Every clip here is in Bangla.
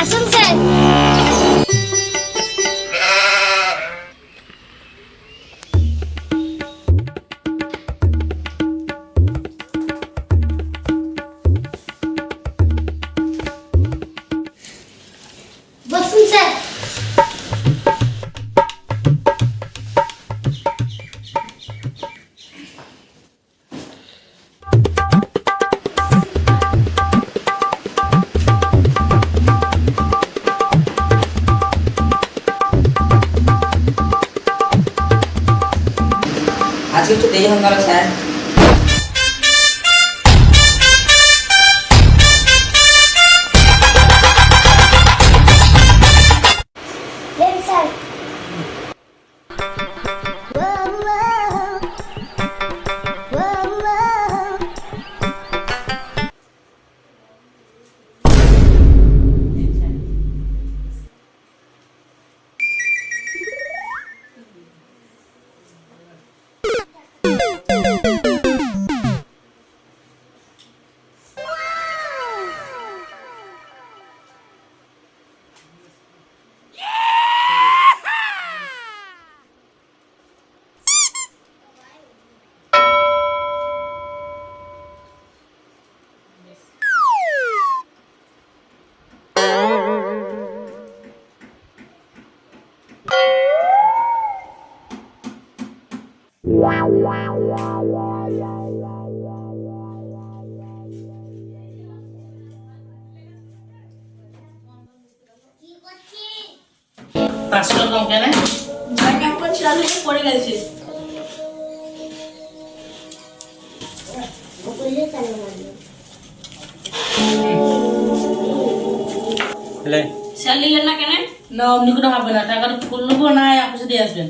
আসুন স্যার আজকে একটু দেরি হয়ে গেল স্যার লেন পাঁচশো পড়ে গেছে স্যার নিলেন না কেন? না অমনি করে হবে না। টাকাটা ফুল নেব না অফিসে দিয়ে আসবেন।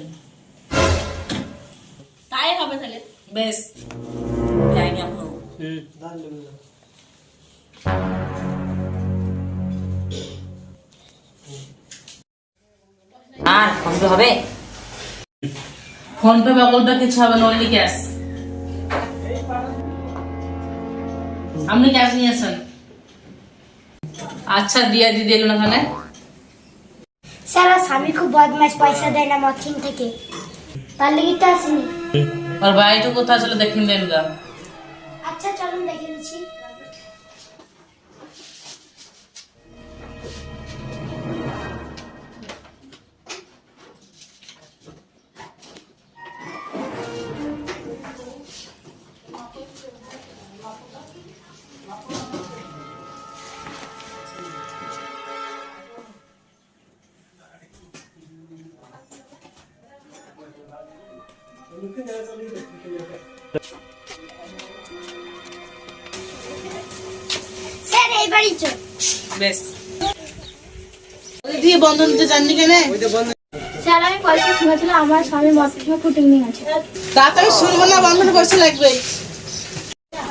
তাই হবে তাহলে বেশ। যাইনি এখনও আর ফোন হবে। ফোন পে বা কিছু হবে না অনলি ক্যাশ আপনি ক্যাশ নিয়ে আসেন। আচ্ছা দিয়া দিদি এলো না তাহলে স্যার স্বামী খুব বদমাস পয়সা দেয় না মক্ষিন থেকে তার লেগে তো আসেনি। আর বাড়িটা কোথায় ছিল দেখিন দেন গা আচ্ছা চলুন দেখে নিচ্ছি বেশ। দিয়ে বন্ধন দিতে জাননি কেন? স্যার আমি পয়সা শুনেছিলাম আমার স্বামী মদ খেয়ে ফুটিং নিয়ে আছে তাড়াতাড়ি শুনব না বন্ধনে পয়সা লাগবে।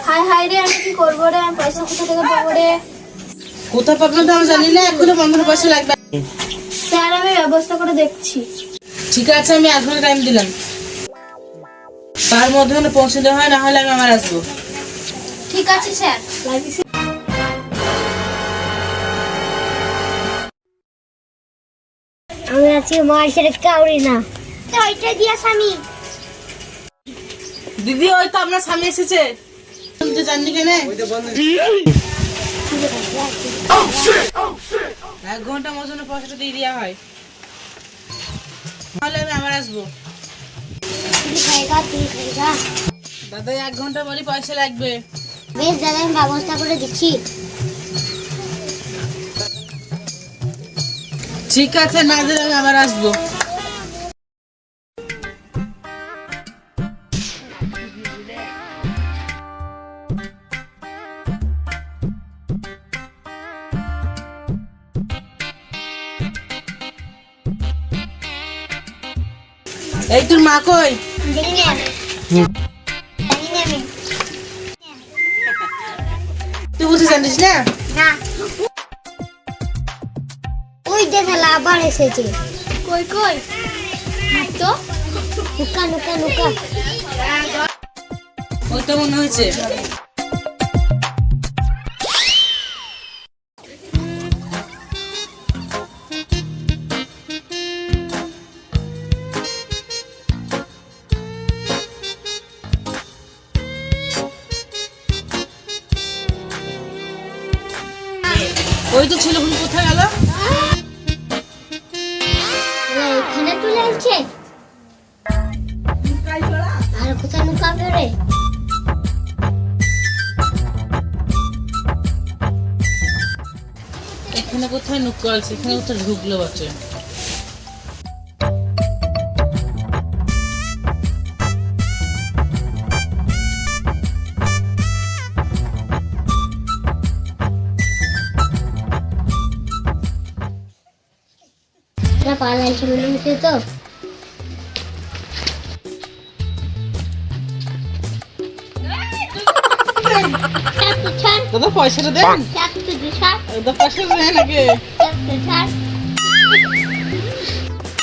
হাই হাই রে আমি কি করব রে? আমি পয়সা কোথা থেকে পাবো রে? কোথায় পাবেন তো আমি জানি না এখনও বন্ধনে পয়সা লাগবে। স্যার আমি ব্যবস্থা করে দেখছি। ঠিক আছে আমি এক ঘণ্টা টাইম দিলাম। তার মধ্যে মানে পৌঁছে দেওয়া হয় না হলে আমি আমার আসব। ঠিক আছে স্যার। আমি আছি মার কাউরি না। ওইটা দিয়া স্বামী। দিদি ওই তো আপনার সামনে এসেছে। শুনতে জাননি কেন? এক ঘণ্টা পয়সাটা দিয়ে দেওয়া হয়। তাহলে আমি আবার আসব। দাদা এক ঘণ্টা বলি পয়সা লাগবে। বেশ দাদা আমি ব্যবস্থা করে দিচ্ছি। ঠিক আছে না দিলে আমি আবার আসব। এই তোর মা কই? তুই বুঝে জানিস না? ওই দেখালা আবার এসেছে। কই কই? তো নুকা নুকা নুকা। ওই তো মনে হয়েছে। ওই তো ছেলেগুলো কোথায় গেল? এখানে চলে আসছে আর কোথায় লুকাবে রে? এখানে কোথায় নুক আছে এখানে কোথায় ঢুকলো বাচ্চা তো। চারটে ছাড় দাদা পয়সাটা দেন। দাদা পয়সাটা দেন আগে।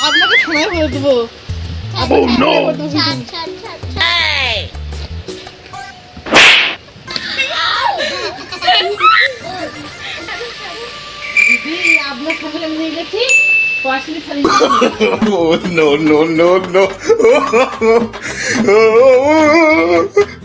আপনাকে ফোনে বলে দেবো দিদি আপনার সঙ্গে আমি oh, no, no, no, no.